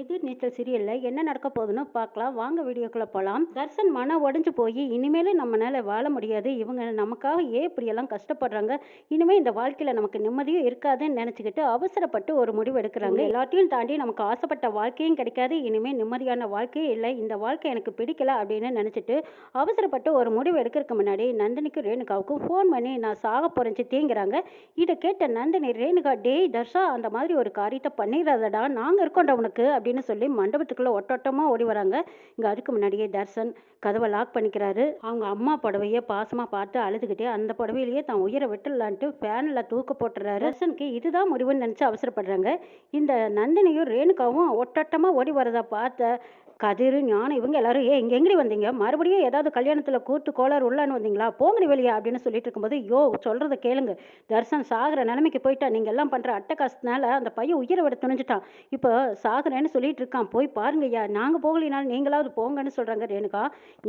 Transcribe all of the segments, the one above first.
எதிர் நீச்சல் சீரியல்ல என்ன நடக்க போகுதுன்னு பார்க்கலாம். வாங்க வீடியோக்குள்ள போகலாம் தர்ஷன் மன உடைஞ்சு போய் இனிமேலும் நம்மளால வாழ முடியாது. இவங்க நமக்காக ஏன் இப்படியெல்லாம் கஷ்டப்படுறாங்க? இனிமே இந்த வாழ்க்கையில நமக்கு நிம்மதியும் இருக்காதுன்னு நினைச்சுக்கிட்டு அவசரப்பட்டு ஒரு முடிவு எடுக்கிறாங்க. எல்லாத்தையும் தாண்டி நமக்கு ஆசைப்பட்ட வாழ்க்கையும் கிடைக்காது. இனிமே நிம்மதியான வாழ்க்கையும் இல்லை. இந்த வாழ்க்கை எனக்கு பிடிக்கல அப்படின்னு நினைச்சிட்டு அவசரப்பட்டு ஒரு முடிவு எடுக்கிறதுக்கு முன்னாடி நந்தினிக்கும் ரேணுகாவுக்கும் ஃபோன் பண்ணி நான் சாக போறேன் சித்திங்கிறாங்க இதை கேட்ட நந்தினி ரேணுகா டேய் தர்ஷா அந்த மாதிரி ஒரு காரியத்தை பண்ணிடாதடா. நாங்க இருக்கோம்டா உனக்கு. அப்படின்னு சொல்லி மண்டபத்துக்குள்ள ஒட்டோட்டமா ஓடி வராங்க. இங்க அதுக்கு முன்னாடியே தர்சன் கதவை லாக் பண்ணிக்கிறாரு. அவங்க அம்மா புடவைய பாசமா பார்த்து அழுதுகிட்டே அந்த புடவையிலேயே தான் உயிரை விட்டுடலான்ட்டு ஃபேனில் தூக்க போட்டுறாரு. தர்சனுக்கு இதுதான் முடிவுன்னு நினச்சி அவசரப்படுறாங்க. இந்த நந்தினியும் ரேணுகாவும் ஒட்டோட்டமா ஓடி வரதை பார்த்த கதிர் ஞானம் இவங்க எல்லாரும் ஏ இங்கே எங்கடி வந்தீங்க? மறுபடியும் ஏதாவது கல்யாணத்தில் கூட்டு கோளாறு உள்ளான்னு வந்தீங்களா? போங்கடி வெளியே அப்படின்னு சொல்லிட்டு இருக்கும்போது யோ சொல்கிறத கேளுங்க. தர்சன் சாகிற நிலைமைக்கு போயிட்டா நீங்கள் எல்லாம் பண்ணுற அட்டகாசத்தினால அந்த பையன் உயிரை விட துணிஞ்சிட்டான். இப்போ சாகுறேன்னு சொல்லிட்டு இருக்கான். போய் பாருங்க ஐயா. நாங்கள் போகலினாலும் நீங்களாவது போங்கன்னு சொல்கிறாங்க ரேணுகா.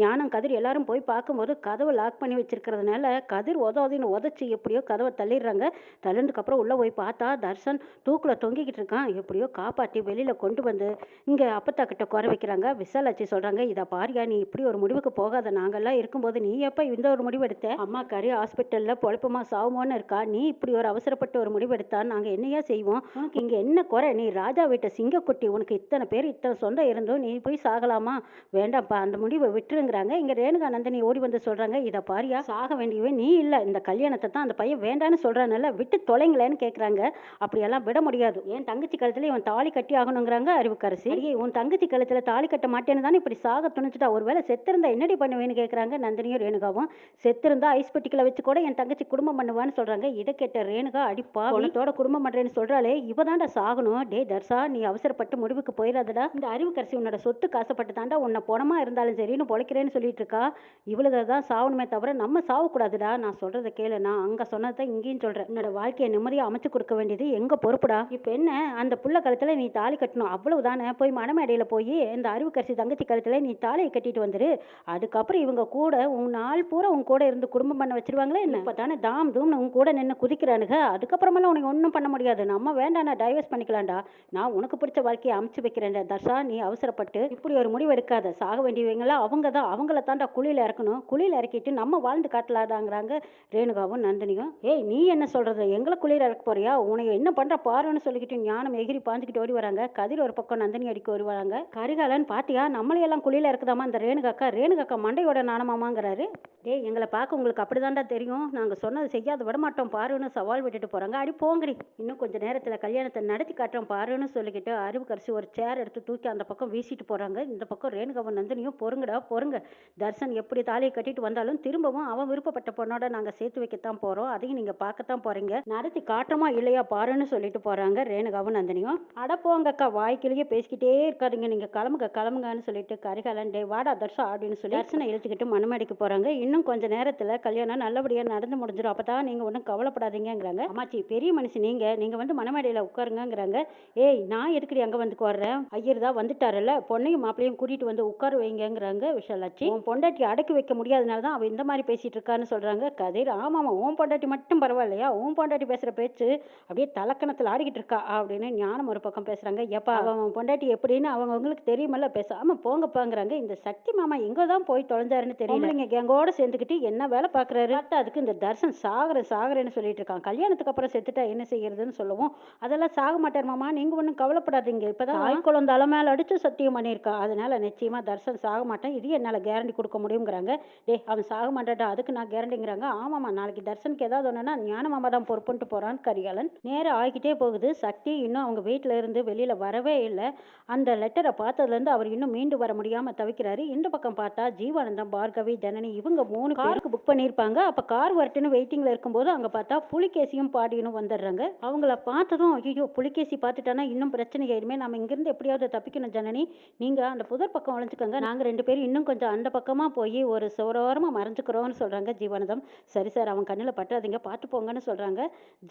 ஞானம் கதிர் எல்லாரும் போய் பார்க்கும்போது கதவை லாக் பண்ணி வச்சிருக்கிறதுனால கதிர் உதவுதின்னு உதச்சி எப்படியோ கதவை தள்ளிடுறாங்க. தள்ளினதுக்கப்புறம் உள்ளே போய் பார்த்தா தர்சன் தூக்கில் தொங்கிக்கிட்டு இருக்கான். எப்படியோ காப்பாற்றி வெளியில் கொண்டு வந்து இங்கே அப்பத்தா கிட்ட குறை வைக்கிறாங்க. விசாலாச்சி சொல்கிறாங்க இதை பாரியா நீ இப்படி ஒரு முடிவுக்கு போகாத. நாங்கெல்லாம் இருக்கும்போது நீ எப்போ இந்த ஒரு முடிவு எடுத்த? அம்மா கறி ஹாஸ்பிட்டலில் பொழப்பமா சாவுமோன்னு இருக்கா. நீ இப்படி ஒரு அவசரப்பட்டு ஒரு முடிவு எடுத்தா நாங்கள் என்னையா செய்வோம்? இங்கே என்ன குறை? நீ ராஜா வீட்டை சிங்கக்குட்டி உனக்கு இத்தனை பேர் இத்தனை சொந்தம் இருந்தும் நீ போய் சாகலாமா? வேண்டாம்ப்பா அந்த முடிவை விட்டுருங்கிறாங்க. இங்கே ரேணுகா நந்தினி ஓடி வந்து சொல்கிறாங்க இதை பாரியா சாக வேண்டியவே நீ இல்லை. இந்த கல்யாணத்தை தான் அந்த பையன் வேண்டான்னு சொல்கிறானல்ல விட்டு தொலைங்களேன்னு கேட்குறாங்க அப்படியெல்லாம் விட முடியாது. என் தங்கச்சி கழுத்துல இவன் தாலி கட்டி ஆகணுங்கிறாங்க அறிவுக்கரசி. உன் தங்கச்சி கழுத்துல தாலி கட்ட மாட்டேன்னு தானே இப்படி சாக துணிச்சிட்டா ஒருவேளை செத்திருந்தா என்னடி பண்ணுவேன்னு கேட்குறாங்க நந்தினியும் ரேணுகாவும். செத்திருந்தா ஐஸ் பெட்டிக்குள்ள வச்சு கூட என் தங்கச்சி குடும்பம் பண்ணுவான்னு சொல்றாங்க. இதை கேட்ட ரேணுகா அடிப்பா உனத்தோட குடும்பம் பண்றேன்னு சொல்றாளே இவ தாண்டா சாகணும். டே தர்ஷா நீ அவசரப்பட்டு முடிவுக்கு போயிடாதடா இந்த அறிவுக்கரசி உன்னோட சொத்து காசப்பட்டு தாண்டா உன்னை பணமா இருந்தாலும் சரின்னு பொழைக்கிறேன்னு சொல்லிட்டு இருக்கா. இவளுக தான் சாவணுமே தவிர நம்ம சாவக்கூடாதுடா நான் சொல்றதை கேளு. நான் அங்க சொன்னதை இங்கேயும் சொல்றேன். உன்னோட வாழ்க்கையை நிம்மதியா அமைச்சு கொடுக்க வேண்டியது எங்க பொறுப்புடா? இப்போ என்ன? அந்த புள்ள கழுத்துல நீ தாலி கட்டணும். அவ்வளவுதானே? போய் மணமேடையில போய் இந்த அறிவுக்கரசி தங்கச்சி கழுத்துல நீ தாலியை கட்டிட்டு வந்துரு. அதுக்கப்புறம் இவங்க கூட உன் நாள் பூரா உன் கூட இருந்து குடும்பம் பண்ண வச்சிருவாங்களே என்ன? இப்போ தானே தாம் தூம்னு உன் கூட நின்று குதிக்கிறானுங்க அதுக்கப்புறமெல்லாம் உனக்கு ஒன்றும் பண்ண முடியாது. நம்ம வேண்டாம் நான் டைவர்ஸ் பண்ணிக்கலாம்டா. நான் உனக்கு பிடிச்ச வாழ்க்கையை அமைச்சு வைக்கிறேன்டா. தர்ஷா நீ அவசரப்பட்டு இப்படி ஒரு முடிவு எடுக்காத. சாக வேண்டியவங்களாம் அவங்க தான். அவங்கள தாண்டா குழியில் இறக்கணும். குழியில் இறக்கிட்டு நம்ம வாழ்ந்து காட்டலாடாங்கிறாங்க ரேணுகாவும் நந்தினியும். ஏய் நீ என்ன சொல்றது? எங்களை குழியில் இறக்க போறியா? உனக்கு என்ன பண்ற? பாருன்னு சொல்லிக்கிட்டு ஞானம் எகிரி பாஞ்சுக்கிட்டு ஓடி வராங்க. கதிர் ஒரு பக்கம் நந்தினி அடிக்க ஓடி வராங்க கரிகாலன் பாட்டியா நம்மளையெல்லாம் குழியில் இறக்குதாமா அந்த ரேணுகாக்கா? ரேணுகாக்கா மண்டையோட நாணமாமாங்கிறாரு. டே எங்களை பார்க்க உங்களுக்கு அப்படிதான்டா தெரியும். நாங்கள் சொன்னது செய்யாத விட மாட்டோம் பாருன்னு சவால் விட்டுட்டு போகிறாங்க அடி போங்கடி. இன்னும் கொஞ்சம் நேரத்தில் கல்யாணத்தை நடத்தி காட்டுறோம் பாருன்னு சொல்லிக்கிட்டு அறிவு ஒரு சேர் எடுத்து தூக்கி அந்த பக்கம் வீசிட்டு போகிறாங்க இந்த பக்கம் ரேணுகாவன் நந்தினியும் பொறுங்கடா பொறுங்க. தர்சன் எப்படி தாலியை கட்டிட்டு வந்தாலும் திரும்பவும் அவன் விருப்பப்பட்ட பொண்ணோட நாங்கள் சேர்த்து வைக்கத்தான் போகிறோம் அதையும் நீங்கள் பார்க்கத்தான் போகிறீங்க நடத்தி காட்டுறோமா இல்லையா பாருன்னு சொல்லிட்டு போகிறாங்க ரேணுகாவும் நந்தினியும். அட போங்கக்கா வாய்க்கிலேயே பேசிக்கிட்டே இருக்காதுங்க. நீங்கள் கிளம்புங்க. கிளம்புங்கன்னு சொல்லிட்டு கரிகாலன் டே வாடா தர்ஷா அப்படின்னு சொல்லி தர்சனை இழுத்துக்கிட்டு மணமேடைக்கு போகிறாங்க இன்னும் கொஞ்ச நேரத்தில் கல்யாணம் நல்லபடியாக நடந்து முடிஞ்சிடும் அப்போ தான் நீங்கள் ஒன்றும் கவலைப்படாதீங்கங்கிறாங்க அம்மாச்சி பெரிய மனுஷன் நீங்கள் நீங்கள் வந்து மணமேடையில் உட்காருங்கங்கிறாங்க. ஏய் நான் எதுக்கடி அங்கே வந்து உட்கார்றேன்? ஐயர் தான் வந்துட்டாரல்ல. பொண்ணையும் மாப்பிளையும் கூட்டிகிட்டு வந்து உட்கார வைங்கங்கிறாங்க விஷாலாச்சி. உன் பொண்டாட்டி அடக்கி வைக்க முடியாதனால தான் அவள் இந்த மாதிரி பேசிகிட்டு இருக்கான்னு சொல்கிறாங்க கதிர். ஆமாம் உன் பொண்டாட்டி மட்டும் பரவாயில்லையா? உன் பொண்டாட்டி பேசுகிற பேச்சு அப்படியே தலக்கணத்தில் ஆடிக்கிட்டு இருக்கா? அப்படின்னு ஞானம் ஒரு பக்கம் பேசுகிறாங்க எப்பா அவன் பொண்டாட்டி எப்படின்னு அவங்கவுங்களுக்கு தெரியுமல்ல. பேசாமல் போங்கப்பாங்கிறாங்க. இந்த சக்தி மாமா எங்கே தான் போய் தொலைஞ்சாருன்னு தெரியல. நீங்க கேங்கோட சேர்ந்துக்கிட்டு என்ன வேலை பார்க்குறாரு அதுக்கு இந்த தர்சன் சாகர சாகரன்னு சொல்லிட்டு இருக்கான். கல்யாணத்துக்கு அப்புறம் செத்துட்டா என்ன செய்யறதுன்னு சொல்லவும். அதெல்லாம் சாக மாட்டார் மாமா. நீங்க ஒன்றும் கவலைப்படாதீங்க. இப்பதான் தாய் குழந்தை அலை மேல அடிச்சு சத்தியம் பண்ணியிருக்கான் அதனால நிச்சயமா தர்சன் சாக மாட்டான். இது என்னால கேரண்டி கொடுக்க முடியுங்கிறாங்க. டே அவன் சாக மாட்டான்டா. அதுக்கு நான் கேரண்டிங்கிறாங்க ஆமாம்மா நாளைக்கு தர்சனுக்கு ஏதாவது ஒன்றுனா ஞான மாமா தான் பொறுப்புன்ட்டு போறான் கரிகாலன். நேரம் ஆகிக்கிட்டே போகுது. சக்தி இன்னும் அவங்க வீட்டில இருந்து வெளியில வரவே இல்லை. அந்த லெட்டரை பார்த்ததுலேருந்து அவர் இன்னும் மீண்டு வர முடியாம தவிக்கிறாரு. இந்த பக்கம் பார்த்தா ஜீவானந்தம் பார்கவி ஜனனி இவங்க மூணு காருக்கு புக் பண்ணியிருப்பாங்க. அப்போ கார் வரட்டுன்னு வெயிட்டிங்கில் இருக்கும்போது அங்கே பார்த்தா புலிகேசியும் பாடியனும் வந்துடுறாங்க. அவங்கள பார்த்ததும் ஐயோ புலிகேசி பார்த்துட்டானா? இன்னும் பிரச்சனை ஆயிடுமே நம்ம இங்கேருந்து எப்படியாவது தப்பிக்கணும் ஜனனி. நீங்கள் அந்த புதர் பக்கம் ஒழிஞ்சுக்கோங்க நாங்கள் ரெண்டு பேரும் இன்னும் கொஞ்சம் அந்த பக்கமாக போய் ஒரு சுவரோரமாக மறைஞ்சுக்கிறோம்னு சொல்கிறாங்க ஜீவானந்தம். சரி சார் அவன் கண்ணில் பட்டாதீங்க பார்த்து போங்கன்னு சொல்கிறாங்க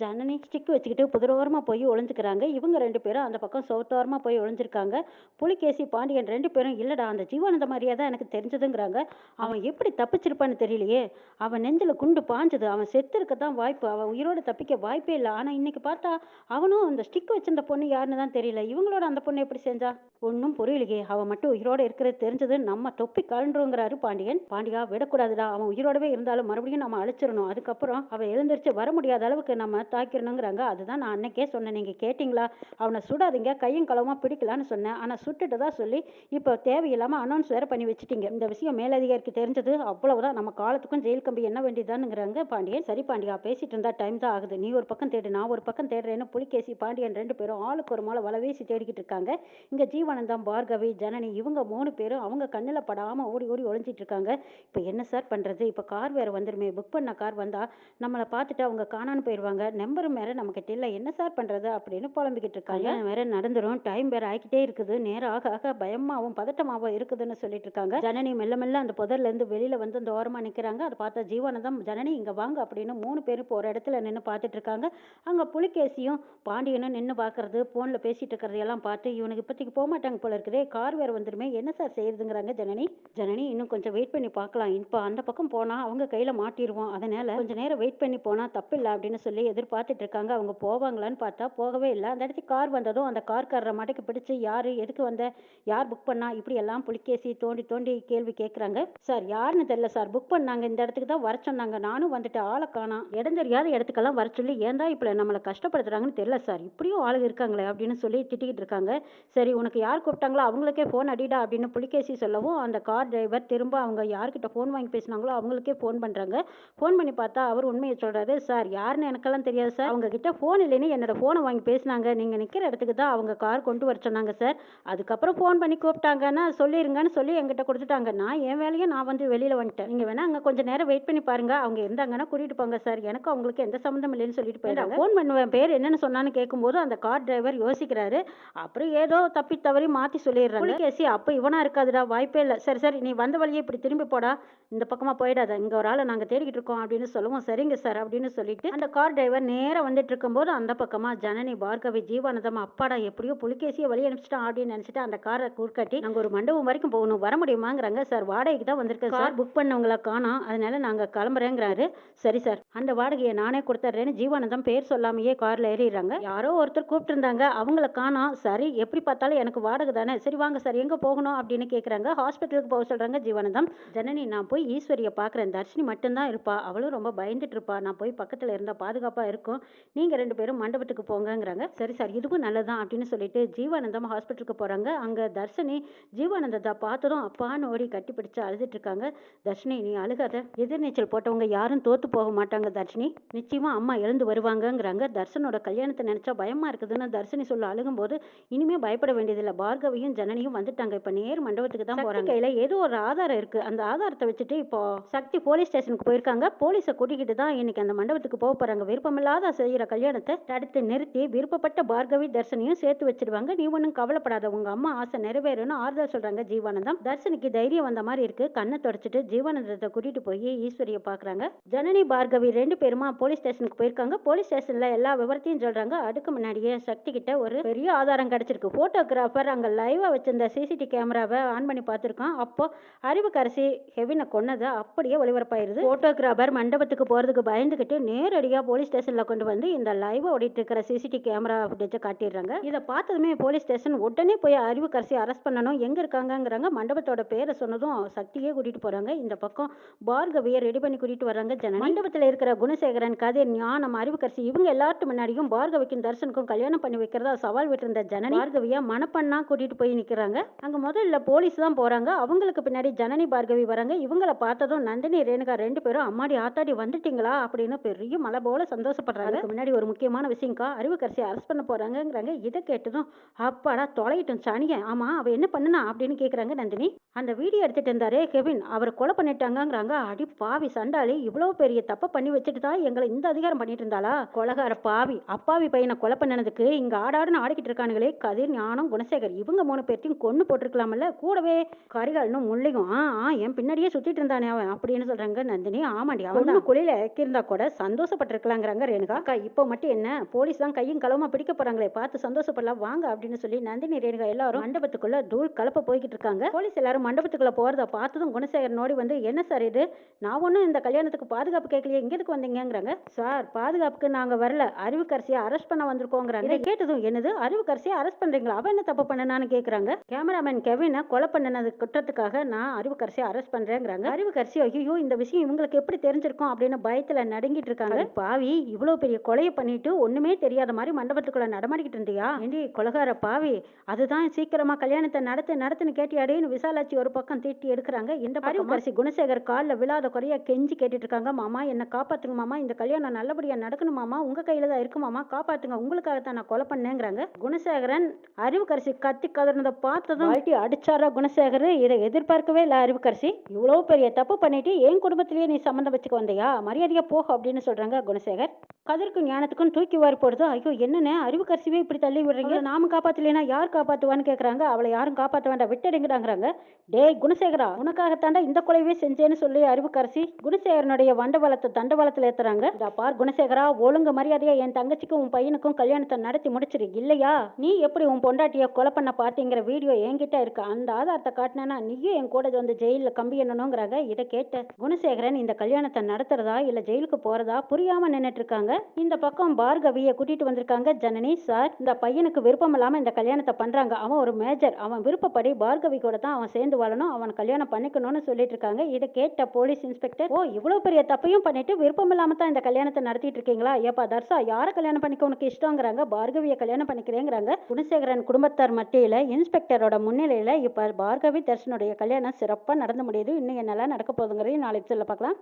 ஜனனி ஸ்டிக் வச்சுக்கிட்டு புதரோரமாக போய் ஒளிஞ்சுக்கிறாங்க. இவங்க ரெண்டு பேரும் அந்த பக்கம் சோத்தோரமாக போய் ஒளிஞ்சிருக்காங்க. புலிகேசி பாண்டி பாண்டியன் ரெண்டு பேரும் இல்லடா அந்த ஜீவானந்த மாதிரியே தான் எனக்கு தெரிஞ்சதுங்கிறாங்க. அவன் எப்படி தப்பிச்சிருப்பான்னு தெரியலையே. அவன் நெஞ்சில் குண்டு பாஞ்சது. அவன் செத்து இருக்க தான் வாய்ப்பு. அவன் உயிரோடு தப்பிக்க வாய்ப்பே இல்லை. ஆனால் இன்னைக்கு பார்த்தா அவனும் அந்த ஸ்டிக் வச்சிருந்த பொண்ணு யாருன்னு தான் தெரியல. இவங்களோட அந்த பொண்ணு எப்படி செஞ்சா? ஒன்றும் புரியலையே. அவன் மட்டும் உயிரோடு இருக்கிறது தெரிஞ்சது. நம்ம தொப்பி கலண்டுருங்கிறாரு பாண்டியன். பாண்டியா விடக்கூடாதுடா. அவன் உயிரோடவே இருந்தாலும் மறுபடியும் நம்ம அழிச்சிடணும். அதுக்கப்புறம் அவன் எழுந்திரிச்சு வர முடியாத அளவுக்கு நம்ம தாக்கிடணுங்கிறாங்க. அதுதான் நான் அன்னைக்கே சொன்னேன். நீங்கள் கேட்டிங்களா? அவனை சுடாதீங்க. கையும் களமாக பிடிக்கலான்னு சொன்னேன். ஆனால் சுட்டுட்டு தான் சொல்லி இப்போ தேவையில்லாமல் அனௌன்ஸ் வேற பண்ணி வச்சுட்டீங்க. இந்த விஷயம் மேலதிகாரிக்கு தெரிஞ்சது அவ்வளவுதான். நம்ம காலத்துக்கும் ஜெயில் கம்பி என்ன வேண்டியதானுங்கிறாங்க பாண்டியன். சரி பாண்டியா பேசிட்டு இருந்தா டைம் தான் ஆகுது. நீ ஒரு பக்கம் தேடு நான் ஒரு பக்கம் தேடுறேன்னு புலிகேசி பாண்டியன் ரெண்டு பேரும் ஆளுக்கு ஒரு மாலை வலவேசி தேடிக்கிட்டு இருக்காங்க. இங்கே ஜீவானந்தம் பார்கவி ஜனனி இவங்க மூணு பேரும் அவங்க கண்ணில் படாமல் ஓடி ஓடி ஒளிஞ்சிட்டு இருக்காங்க. இப்போ என்ன சார் பண்ணுறது இப்போ கார் வேற வந்துருமே. புக் பண்ண கார் வந்தால் நம்மளை பார்த்துட்டு அவங்க காணான்னு போயிடுவாங்க நம்பரும் வேற நம்ம இல்லை. என்ன சார் பண்ணுறது அப்படின்னு புலம்பிக்கிட்டு இருக்காங்க. வேறு நடந்துடும் டைம் வேறு ஆகிக்கிட்டே இருக்குது. நேரம் ஆக ஆக பயமாவும் பதட்டமாவும் இருக்குதுன்னு சொல்லிட்டு இருக்காங்க ஜனனி மெல்ல மெல்ல அந்த புதர்ல இருந்து வெளியில வந்து அந்த ஓரமா நிக்கிறாங்க. அதை பார்த்தா ஜீவானந்தம் ஜனனி இங்க வாங்க அப்படின்னு மூணு பேரும் இப்போ ஒரு இடத்துல நின்று பார்த்துட்டு இருக்காங்க அங்க புலிகேசியும் பாண்டியனும் நின்று பார்க்கறது போன்ல பேசிட்டு இருக்கிறது எல்லாம் பார்த்து இவனுக்கு இப்போதைக்கு போக மாட்டாங்க போல இருக்குதே கார் வேற வந்துருமே என்ன சார் செய்யுதுங்கிறாங்க ஜனனி? ஜனனி இன்னும் கொஞ்சம் வெயிட் பண்ணி பார்க்கலாம். இப்போ அந்த பக்கம் போனா அவங்க கையில மாட்டிடுவோம் அதனால கொஞ்ச நேரம் வெயிட் பண்ணி போனா தப்பில்லை அப்படின்னு சொல்லி எதிர்பார்த்துட்டு இருக்காங்க அவங்க போவாங்களான்னு பார்த்தா போகவே இல்லை. அந்த இடத்துக்கு கார் வந்ததும் அந்த கார்காரரை மாட்டுக்கு பிடிச்சு யாரு? எதுக்கு வந்த? யார் புக் பண்ணா இப்படி எல்லாம் புலிகேசி தோண்டி தோண்டி கேள்வி கேட்குறாங்க சார் யாருன்னு தெரியல சார். புக் பண்ணாங்க. இந்த இடத்துக்கு தான் வர சொன்னாங்க. நானும் வந்துட்டு ஆளை காணா. இடம் தெரியாத இடத்துக்கெல்லாம் வர சொல்லி ஏன்டா இப்போ நம்மளை கஷ்டப்படுத்துறாங்கன்னு தெரியல சார். இப்படியும் ஆளுங்க இருக்காங்களே அப்படின்னு சொல்லி திட்டிக்கிட்டு இருக்காங்க. சரி உனக்கு யார் கூப்பிட்டாங்களோ அவங்களுக்கே ஃபோன் அடிடா அப்படின்னு புலிகேசி சொல்லவும் அந்த கார் டிரைவர் திரும்ப அவங்க யார்கிட்ட ஃபோன் வாங்கி பேசினாங்களோ அவங்களுக்கே ஃபோன் பண்ணுறாங்க ஃபோன் பண்ணி பார்த்தா அவர் உண்மையை சொல்கிறாரு சார் யாருன்னு எனக்கெல்லாம் தெரியாது சார். அவங்க கிட்ட ஃபோன் இல்லைன்னு என்னோட ஃபோனை வாங்கி பேசினாங்க. நீங்கள் நிற்கிற இடத்துக்கு தான் அவங்க கார் கொண்டு வர சொன்னாங்க சார். அதுக்கப்புறம் ஃபோன் பண்ணி கூப்பிட்டாங்கன்னா சொல்லிருங்கன்னு சொல்லி என்கிட்ட கொடுத்துட்டாங்க. நான் என் வேலையை நான் வந்து வெளியில் வந்துட்டேன். நீங்கள் வேணா அங்கே கொஞ்சம் நேரம் வெயிட் பண்ணி பாருங்க. அவங்க இருந்தாங்கன்னா கூட்டிட்டு போங்க சார். எனக்கு அவங்களுக்கு எந்த சம்மந்தம் இல்லைன்னு சொல்லிட்டு போயிடுறாங்க. ஃபோன் பண்ணுவேன் பேர் என்னன்னு சொன்னான்னு கேட்கும்போது அந்த கார் டிரைவர் யோசிக்கிறாரு. அப்புறம் ஏதோ தப்பி தவறி மாற்றி சொல்லிடுறாங்க. கேசி அப்போ இவனா இருக்காதுடா. வாய்ப்பே இல்லை. சரி சரி நீ வந்த வழியே இப்படி திரும்பி போடா. இந்த பக்கமாக போயிடாத. இங்கே ஒரு ஆளை நாங்கள் தேடிக்கிட்டு இருக்கோம் அப்படின்னு சொல்லுவோம் சரிங்க சார் அப்படின்னு சொல்லிட்டு அந்த கார் டிரைவர் நேராக வந்துட்டு இருக்கும்போது அந்த பக்கமாக ஜனனி பார்கவி ஜீவானந்தம் அப்பாடா எப்படியோ புலிகேசியை வழி அனுப்பிச்சிட்டான் அப்படின்னு நினச்சிட்டு அந்த காரை குறுக்காட்டி நாங்கள் ஒரு மண்டபம் வரைக்கும் போகணும். வர முடியுமாங்கிறாங்க. சார் வாடகைக்கு தான் வந்திருக்கேன் சார். புக் பண்ணவங்கள காணோம் அதனால நாங்கள் கிளம்புறேங்கிறாரு. சரி சார். அந்த வாடகையை நானே கொடுத்துட்றேன்னு ஜீவானந்தம் பேர் சொல்லாமையே காரில் ஏறிடுறாங்க. யாரோ ஒருத்தர் கூப்பிட்டுருந்தாங்க. அவங்கள காணோம் சரி எப்படி பார்த்தாலும் எனக்கு வாடகை தானே. சரி வாங்க சார். எங்கே போகணும்? அப்படின்னு கேட்குறாங்க ஹாஸ்பிட்டலுக்கு போக சொல்கிறாங்க ஜீவானந்தம் ஜனனி நான் போய் ஈஸ்வரியை பார்க்குறேன். தர்ஷினி மட்டும்தான் இருப்பா. அவளும் ரொம்ப பயந்துட்டு இருப்பா. நான் போய் பக்கத்தில் இருந்தால் பாதுகாப்பாக இருக்கும். நீங்கள் ரெண்டு பேரும் மண்டபத்துக்கு போங்கங்கிறாங்க. சரி சார் இதுவும் நல்லதான் அப்படின்னு சொல்லிட்டு ஜீவானந்தம் ஹாஸ்பிட்டலுக்கு போகிறாங்க அங்கே தர்ஷினி ஜீவானந்தத்தை பார்த்ததும் அப்பான்னு ஓடி கட்டி பிடிச்சு அழுதுட்டு இருக்காங்க. தர்ஷினி நீ அழுகாத. எதிர்நீச்சல் போட்டவங்க யாரும் தோத்து போக மாட்டாங்க தர்ஷினி. நிச்சயமா அம்மா எழுந்து வருவாங்கங்கிறாங்க. தர்ஷனோட கல்யாணத்தை நினைச்சா பயமா இருக்குதுன்னு தர்ஷினி சொல்ல அழுகும்போது இனிமே பயப்பட வேண்டியதில்லை. பார்கவியும் ஜனனியும் வந்துட்டாங்க. இப்ப நேர் மண்டபத்துக்கு தான் போறாங்க. கையில ஏதோ ஒரு ஆதாரம் இருக்கு. அந்த ஆதாரத்தை வச்சுட்டு இப்போ சக்தி போலீஸ் ஸ்டேஷனுக்கு போயிருக்காங்க. போலீஸை கூட்டிக்கிட்டு தான் இன்னைக்கு அந்த மண்டபத்துக்கு போக போறாங்க. விருப்பமில்லாத செய்யற கல்யாணத்தை தடுத்து நிறுத்தி விருப்பப்பட்ட பார்கவி தர்ஷனையும் சேர்த்து வச்சிருவாங்க. நீ ஒன்றும் கவலைப்படாத. உங்க அம்மா ஆசை நிறைவேறும்னு ஆறுதல் சொல்றாங்க ஜீவானந்தம். தர்ஷனுக்கு தைரியம் வந்த மாதிரி இருக்கு. கண்ணை தொடச்சிட்டு ஜீவானந்தத்தை கூட்டிட்டு போய் ஈஸ்வரியை பாக்குறாங்க ஜனனி பார்கவி ரெண்டு பேருமா போலீஸ் ஸ்டேஷனுக்கு போயிருக்காங்க. போலீஸ் ஸ்டேஷன்ல எல்லா விவரத்தையும் சொல்றாங்க. அதுக்கு முன்னாடியே சக்தி கிட்ட ஒரு பெரிய ஆதாரம் கிடைச்சிருக்கு. போட்டோகிராஃபர் அங்க லைவா வச்சிருந்த சிசிடி கேமராவை ஆன் பண்ணி பார்த்திருக்கான். அப்போ அறிவுக்கரசி ஹெவினை கொன்னது அப்படியே ஒளிபரப்பாயிருது. போட்டோகிராஃபர் மண்டபத்துக்கு போறதுக்கு பயந்துகிட்டு நேரடியா போலீஸ் ஸ்டேஷன்ல கொண்டு வந்து இந்த லைவா ஓடிட்டு இருக்கிற சிசிடி கேமரா ஃபுட்டேஜை காட்டிடுறாங்க. இதை பார்த்ததுமே போலீஸ் ஸ்டேஷன் உடனே போய் அறிவுக்கரசி அரெஸ்ட் பண்ணணும் எங்கே இருக்காங்கங்கிறாங்க. மண்டபத்தோட பேரை சொன்னதும் சக்தியே கூட்டிட்டு போறாங்க. இந்த பக்கம் பார்கவியை ரெடி பண்ணி கூட்டிட்டு வர்றாங்க ஜனனி. மண்டபத்தில் இருக்கிற குணசேகரன் கதிர் ஞானம் அறிவுக்கரசி இவங்க எல்லார்ட்டு முன்னாடியும் பார்கவிக்கும் தர்ஷனுக்கும் கல்யாணம் பண்ணி வைக்கிறதா சவால் விட்டிருந்த ஜனனி. பார்கவியா மனப்பண்ணா கூட்டிட்டு போய் நிற்கிறாங்க அங்கே முதல்ல போலீஸ் தான் போகிறாங்க அவங்களுக்கு பின்னாடி ஜனனி பார்கவி வராங்க. இவங்கள பார்த்ததும் நந்தினி ரேணுகா ரெண்டு பேரும் அம்மாடி ஆத்தாடி வந்துட்டீங்களா? அப்படின்னு பெரிய மலை போல சந்தோஷப்படுறாங்க. முன்னாடி ஒரு முக்கியமான விஷயம்க்கா அறிவுக்கரசி அரெஸ்ட் பண்ண போகிறாங்கங்கிறாங்க இதை கேட்டதும் அப்பாடா தொலையிட்டும் சனிய. ஆமா அவ என்ன பண்ணுனா அப்படின்னு கேக்குறாங்க நந்தினி. அந்த வீடியோ எடுத்துட்டு இருந்தாரே கெவின். அவரை கொலை பண்ணிட்டாங்கங்கிறாங்க. அடி பாவி சண்டாளி இவ்வளவு பெரிய தப்பை பண்ணி வச்சுட்டு தான் எங்களை இந்த அதிகாரம் பண்ணிட்டு இருந்தாளா? கொலகார பாவி. அப்பாவி பையனை கொலை பண்ணனதுக்கு இங்க ஆடாடுன்னு ஆடிக்கிட்டு இருக்கானுங்களே. கதிர் ஞானம் குணசேகர் இவங்க மூணு பேர்த்தையும் கொன்னு போட்டிருக்கலாம்ல. கூடவே கரிகாலனும் முள்ளையும். ஆ ஆ என் பின்னாடியே சுத்திட்டு இருந்தானே அவன் அப்படின்னு சொல்றாங்க நந்தினி. ஆமாண்டி அவன் தான். குழியில இறக்கியிருந்தா கூட சந்தோஷப்பட்டிருக்கலாங்கிறாங்க ரேணுகா. அக்கா இப்போ மட்டும் என்ன? போலீஸ் தான் கையும் களவுமா பிடிக்க போறாங்களே. பார்த்து சந்தோஷப்படலாம். வாங்க அப்படின்னு சொல்லி நந்தினி ரேணுகா எல்லாரும் மண்டபத்துக்குள்ள மண்டபத்துக்குள்ள தூள் கலப்ப போய்கிட்டு இருக்காங்க. போலீஸ் எல்லாரும் மண்டபத்துக்குள்ள போறத பார்த்ததும் குணசேகர் நோடி வந்து என்ன சார் இது? நான் ஒன்றும் இந்த கல்யாணத்துக்கு பாதுகாப்பு கேட்கலையே இங்க வந்தீங்கிறாங்க வந்தீங்கங்கிறாங்க? சார் பாதுகாப்புக்கு நாங்க வரல. அறிவுக்கரசியை அரெஸ்ட் பண்ண வந்திருக்கோங்கிறாங்க. இதை கேட்டதும் என்னது? அறிவுக்கரசியை அரெஸ்ட் பண்றீங்களா? அவன் என்ன தப்பு பண்ணனான்னு கேக்குறாங்க? கேமராமேன் கெவினை கொலை பண்ணினது குற்றத்துக்காக நான் அறிவுக்கரசியை அரெஸ்ட் பண்றேங்கிறாங்க. அறிவுக்கரசி ஐயோ இந்த விஷயம் இவங்களுக்கு எப்படி தெரிஞ்சிருக்கும்? அப்படின்னு பயத்துல நடுங்கிட்டு இருக்காங்க. பாவி இவ்வளவு பெரிய கொலையை பண்ணிட்டு ஒண்ணுமே தெரியாத மாதிரி மண்டபத்துக்குள்ள நடமாடிக்கிட்டு இருந்தியா? ஏண்டி கொலகார பாவி அதுதான் சீக்கிரமா கல்யாணத்தை நடத்து நடத்துன்னு கேட்டியாடேன்னு விசாலாட்சி ஒரு பக்கம் திட்டி எடுக்கிறாங்க. இந்த அறிவுக்கரசி குணசேகர் காலில் விழாத குறைய கெஞ்சி கேட்டுட்டு இருக்காங்க மாமா என்ன காப்பாத்துங்க மாமா. இந்த கல்யாணம் நல்லபடியா நடக்கணும் மாமா. உங்க கையில தான் இருக்கு மாமா. காப்பாத்துங்க. உங்களுக்காகத்தான் நான் கொலை பண்ணேங்கிறாங்க. குணசேகரன் அறிவுக்கரசி கத்தி கதறினதை பார்த்ததும் வாழ்த்தி அடிச்சாரா குணசேகர்? இதை எதிர்பார்க்கவே இல்லை அறிவுக்கரசி. இவ்வளோ பெரிய தப்பு பண்ணிட்டு என் குடும்பத்திலேயே நீ சம்மந்தம் வச்சுக்க வந்தியா? மரியாதையா போக அப்படின்னு சொல்றாங்க குணசேகர். கதிர்க்கும் ஞானத்துக்கும் தூக்கி வாரி போடுது ஐயோ என்னண்ணே அறிவுக்கரசிவே இப்படி தள்ளி விடுறீங்க? நாம காப்பாத்தலைன்னா யார் காப்பாத்துவான்னு கேக்குறாங்க. அவளை யாரும் காப்பாற்ற வேண்டாம். விட்டடிங்கிறாங்க டேய் குணசேகரா உனக்காகத்தாண்டா இந்த கொலைவே செஞ்சேன்னு சொல்லி அறிவுக்கரசி குணசேகரனுடைய வண்டவளத்தை தண்டவாளத்துல ஏத்துறாங்க. இதா பார் குணசேகரா ஒழுங்கு மரியாதையா என் தங்கச்சிக்கும் உன் பையனுக்கும் கல்யாணத்தை நடத்தி முடிச்சிரு. இல்லையா? நீ எப்படி உன் பொண்டாட்டிய கொலை பண்ண பாத்தீங்கிற வீடியோ என்கிட்ட இருக்கு. அந்த ஆதாரத்தை காட்டினா நீயும் என் கூட வந்து ஜெயிலில் கம்பி எண்ணணுங்கிறாங்க. இதை கேட்ட குணசேகரன் இந்த கல்யாணத்தை நடத்துறதா இல்ல ஜெயிலுக்கு போறதா புரியாம நின்னுட்டு இருக்காங்க. இந்த பக்கம் பார்கவியை கூட்டிட்டு வந்திருக்காங்க ஜனனி சார். இந்த பையனுக்கு விருப்பம் இல்லாம இந்த கல்யாணத்தை பண்றாங்க. அவன் ஒரு மேஜர். அவன் விருப்பப்படி பார்கவி கூட தான் அவன் சேர்ந்து வாழணும். அவன் கல்யாணம் பண்ணிக்கணும்னு சொல்லிட்டு இருக்காங்க. இதை கேட்ட போலீஸ் இன்ஸ்பெக்டர் ஓ இவ்வளவு பெரிய தப்பையும் பண்ணிட்டு விருப்பம் இல்லாம தான் இந்த கல்யாணத்தை நடத்திட்டு இருக்கீங்களா? ஏப்பா தர்சா யாரை கல்யாணம் பண்ணிக்க உனக்கு இஷ்டங்கிறாங்க? பார்கவியை கல்யாணம் பண்ணிக்கிறேங்கிறாங்க. குணசேகரன் குடும்பத்தார் மத்தியில இன்ஸ்பெக்டரோட முன்னிலையில இப்ப பார்கவி தர்ஷனுடைய கல்யாணம் சிறப்பா நடந்து முடியுது. இன்னும் என்னெல்லாம் நடக்க போகுதுங்கிறதையும் நாளைக்கு சொல்ல பார்க்கலாம்.